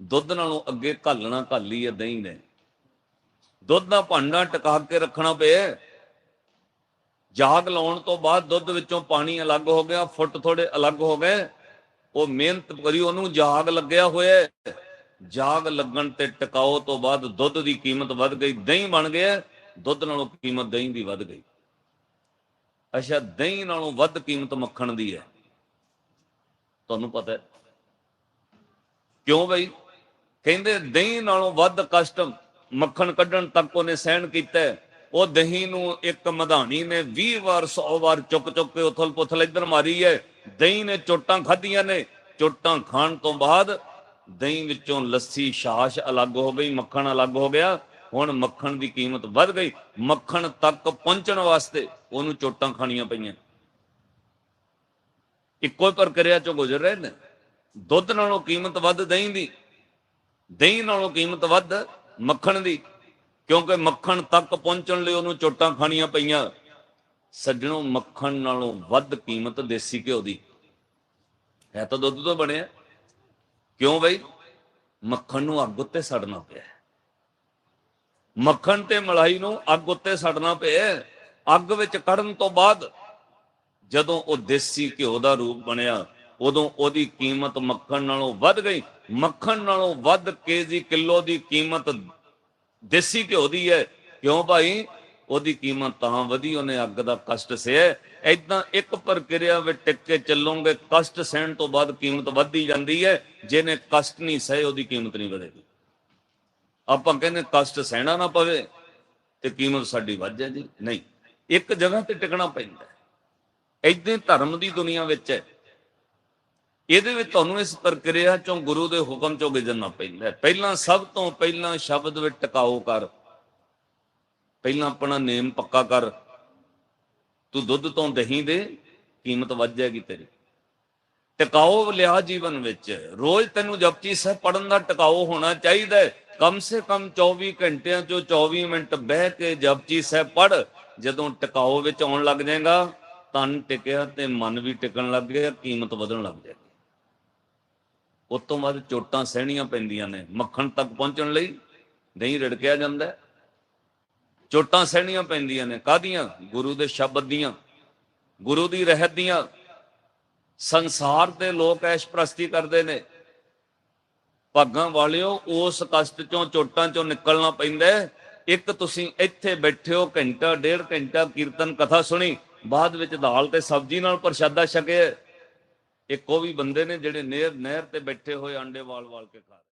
Speaker 1: ਦੁੱਧ ਨਾਲੋਂ ਅੱਗੇ ਘਾਲਣਾ ਘਾਲੀ ਹੈ ਦਹੀਂ ਨੇ। ਦੁੱਧ ਦਾ ਭਾਂਡਾ ਟਿਕਾ ਕੇ ਰੱਖਣਾ ਪਿਆ ਜਾਗ ਲਾਉਣ ਤੋਂ ਬਾਅਦ ਦੁੱਧ ਵਿੱਚੋਂ ਪਾਣੀ ਅਲੱਗ ਹੋ ਗਿਆ, ਫੁੱਟ ਥੋੜੇ ਅਲੱਗ ਹੋ ਗਏ। ਉਹ ਮਿਹਨਤ ਕਰੀ, ਉਹਨੂੰ ਜਾਗ ਲੱਗਿਆ ਹੋਇਆ ਜਾਗ ਲੱਗਣ ਤੇ ਟਿਕਾਓ ਤੋਂ ਬਾਅਦ ਦੁੱਧ ਦੀ ਕੀਮਤ ਵੱਧ ਗਈ, ਦਹੀਂ ਬਣ ਗਿਆ, ਦੁੱਧ ਨਾਲੋਂ ਕੀਮਤ ਦਹੀਂ ਦੀ ਵੱਧ ਗਈ। ਅੱਛਾ, ਦਹੀਂ ਨਾਲੋਂ ਵੱਧ ਕੀਮਤ ਮੱਖਣ ਦੀ ਹੈ। ਤੁਹਾਨੂੰ ਪਤਾ ਕਿਉਂ ਬਈ? ਕਹਿੰਦੇ ਦਹੀਂ ਨਾਲੋਂ ਵੱਧ ਕਸ਼ਟ ਮੱਖਣ ਕੱਢਣ ਤੱਕ ਉਹਨੇ ਸਹਿਣ ਕੀਤਾ ਉਹ ਦਹੀਂ ਨੂੰ ਇੱਕ ਮਧਾਣੀ ਨੇ 20 ਵਾਰ 100 ਵਾਰ ਚੁੱਕ ਚੁੱਕ ਕੇ ਉਥਲ ਪੁਥਲ ਇੱਧਰ ਮਾਰੀ ਹੈ ਦਹੀਂ ਨੇ ਚੋਟਾਂ ਖਾਧੀਆਂ ਨੇ। ਚੋਟਾਂ ਖਾਣ ਤੋਂ ਬਾਅਦ ਦਹੀਂ ਵਿੱਚੋਂ ਲੱਸੀ, ਛਾਛ ਅਲੱਗ ਹੋ ਗਈ, ਮੱਖਣ ਅਲੱਗ ਹੋ ਗਿਆ। ਹੁਣ ਮੱਖਣ ਦੀ ਕੀਮਤ ਵੱਧ ਗਈ। ਮੱਖਣ ਤੱਕ ਪਹੁੰਚਣ ਵਾਸਤੇ ਉਹਨੂੰ ਚੋਟਾਂ ਖਾਣੀਆਂ ਪਈਆਂ। ਇੱਕੋ ਹੀ ਪ੍ਰਕਿਰਿਆ ਚੋਂ ਗੁਜ਼ਰ ਰਹੇ ਨੇ। ਦੁੱਧ ਨਾਲੋਂ ਕੀਮਤ ਵੱਧ ਦਹੀਂ ਦੀ। ਦਹੀਂ ਨਾਲੋਂ ਕੀਮਤ ਵੱਧ ਮੱਖਣ ਦੀ। ਕਿਉਂਕਿ ਮੱਖਣ ਤੱਕ ਪਹੁੰਚਣ ਲਈ ਉਹਨੂੰ ਚੋਟਾਂ ਖਾਣੀਆਂ ਪਈਆਂ। ਸੱਜਣੋਂ, ਮੱਖਣ ਨਾਲੋਂ ਵੱਧ ਕੀਮਤ ਦੇਸੀ ਘਿਓ ਦੀ। ਹੈ ਤਾਂ ਦੁੱਧ ਤੋਂ ਬਣਿਆ। ਕਿਉਂ ਬਈ? ਮੱਖਣ ਨੂੰ ਅੱਗ ਉੱਤੇ ਸੜਨਾ ਪਿਆ ਮੱਖਣ ਤੇ ਮਲਾਈ ਨੂੰ ਅੱਗ ਉੱਤੇ ਸੜਨਾ ਪਿਆ ਅੱਗ ਵਿੱਚ ਕੱਢਣ ਤੋਂ ਬਾਅਦ ਜਦੋਂ ਉਹ ਦੇਸੀ ਘਿਓ ਦਾ ਰੂਪ ਬਣਿਆ, ਉਦੋਂ ਉਹਦੀ ਕੀਮਤ ਮੱਖਣ ਨਾਲੋਂ ਵੱਧ ਗਈ। ਮੱਖਣ ਨਾਲੋਂ ਵੱਧ ਕੇਜੀ ਕਿਲੋ ਦੀ ਕੀਮਤ ਦੇਸੀ ਘਿਓ ਦੀ ਹੈ। ਕਿਉਂ ਭਾਈ? ਉਹਦੀ ਕੀਮਤ ਤਾਂ ਵਧੀ, ਉਹਨੇ ਅੱਗ ਦਾ ਕਸ਼ਟ ਸਹਿ ਐਦਾਂ ਇੱਕ ਪ੍ਰਕਿਰਿਆ ਵਿੱਚ ਟਿਕ ਕੇ ਚੱਲੋਗੇ, ਕਸ਼ਟ ਸਹਿਣ ਤੋਂ ਬਾਅਦ ਕੀਮਤ ਵੱਧਦੀ ਜਾਂਦੀ ਹੈ। ਜਿਹਨੇ ਕਸ਼ਟ ਨਹੀਂ ਸਹੇ ਉਹਦੀ ਕੀਮਤ ਨਹੀਂ ਵਧੇਗੀ। ਆਪਾਂ ਕਹਿੰਦੇ ਕਸ਼ਟ ਸਹਿਣਾ ਨਾ ਪਵੇ, ਤੇ ਕੀਮਤ ਸਾਡੀ ਵੱਧ ਜਾਏ ਜੀ ਨਹੀਂ, ਇੱਕ ਜਗ੍ਹਾ ਤੇ ਟਿਕਣਾ ਪੈਂਦਾ ਐਦਾਂ ਧਰਮ ਦੀ ਦੁਨੀਆ ਵਿੱਚ ਹੈ। ਇਹਦੇ ਵਿੱਚ ਤੁਹਾਨੂੰ ਇਸ ਪ੍ਰਕਿਰਿਆ ਚੋਂ ਗੁਰੂ ਦੇ ਹੁਕਮ ਚੋਂ ਗੁਜ਼ਰਨਾ ਪੈਂਦਾ ਪਹਿਲਾਂ ਸਭ ਤੋਂ ਪਹਿਲਾਂ ਸ਼ਬਦ ਵਿੱਚ ਟਿਕਾਓ ਕਰ। ਪਹਿਲਾਂ ਆਪਣਾ ਨੇਮ ਪੱਕਾ ਕਰ। ਤੂੰ ਦੁੱਧ ਤੋਂ ਦਹੀਂ ਦੇ, ਕੀਮਤ ਵੱਧ ਜਾਏਗੀ ਤੇਰੀ। ਟਿਕਾਓ ਲਿਆ ਜੀਵਨ ਵਿੱਚ। ਰੋਜ਼ ਤੈਨੂੰ ਜਪਜੀ ਸਾਹਿਬ ਪੜਨ ਦਾ ਟਿਕਾਓ ਹੋਣਾ ਚਾਹੀਦਾ ਹੈ। ਕਮ ਸੇ ਕਮ 24 ਘੰਟਿਆਂ ਚੋਂ 24 ਮਿੰਟ ਬਹਿ ਕੇ ਜਪਜੀ ਸਾਹਿਬ ਪੜ ਜਦੋਂ ਟਿਕਾਓ ਵਿੱਚ ਆਉਣ ਲੱਗ ਜਾਏਗਾ, ਤਨ ਟਿਕਿਆ ਤੇ ਮਨ ਵੀ ਟਿਕਣ ਲੱਗ ਗਿਆ, ਕੀਮਤ ਵਧਣ ਲੱਗ ਜਾਏਗੀ। ਉਸ ਤੋਂ ਬਾਅਦ ਚੋਟਾਂ ਸਹਿਣੀਆਂ ਪੈਂਦੀਆਂ ਨੇ, ਮੱਖਣ ਤੱਕ ਪਹੁੰਚਣ ਲਈ ਦਹੀਂ ਰੜਕਿਆ ਜਾਂਦਾ ਹੈ। ਚੋਟਾਂ ਸਹਿਣੀਆਂ ਪੈਂਦੀਆਂ ਨੇ ਕਾਦੀਆਂ ਗੁਰੂ ਦੇ ਸ਼ਬਦ ਦੀਆਂ, ਗੁਰੂ ਦੀ ਰਹਿਤ ਦੀਆਂ। ਸੰਸਾਰ ਦੇ ਲੋਕ ਐਸ਼ ਪ੍ਰਸਤੀ ਕਰਦੇ ਨੇ। ਭਾਗਾਂ ਵਾਲਿਓ, ਉਸ ਕਸ਼ਟ ਚੋਂ, ਚੋਟਾਂ ਚੋਂ ਨਿਕਲਣਾ ਪੈਂਦਾ ਇੱਕ ਤੁਸੀਂ ਇੱਥੇ ਬੈਠੇ ਹੋ, ਘੰਟਾ, ਡੇਢ ਘੰਟਾ ਕੀਰਤਨ ਕਥਾ ਸੁਣੀ, ਬਾਅਦ ਵਿੱਚ ਦਾਲ ਤੇ ਸਬਜ਼ੀ ਨਾਲ ਪ੍ਰਸ਼ਾਦਾ ਛਕਿਆ ਇੱਕ ਉਹ ਵੀ ਬੰਦੇ ਨੇ ਜਿਹੜੇ ਨਹਿਰ ਨਹਿਰ ਤੇ ਬੈਠੇ ਹੋਏ ਆਂਡੇ ਵਾਲ ਵਾਲ ਕੇ ਖਾ ਰਹੇ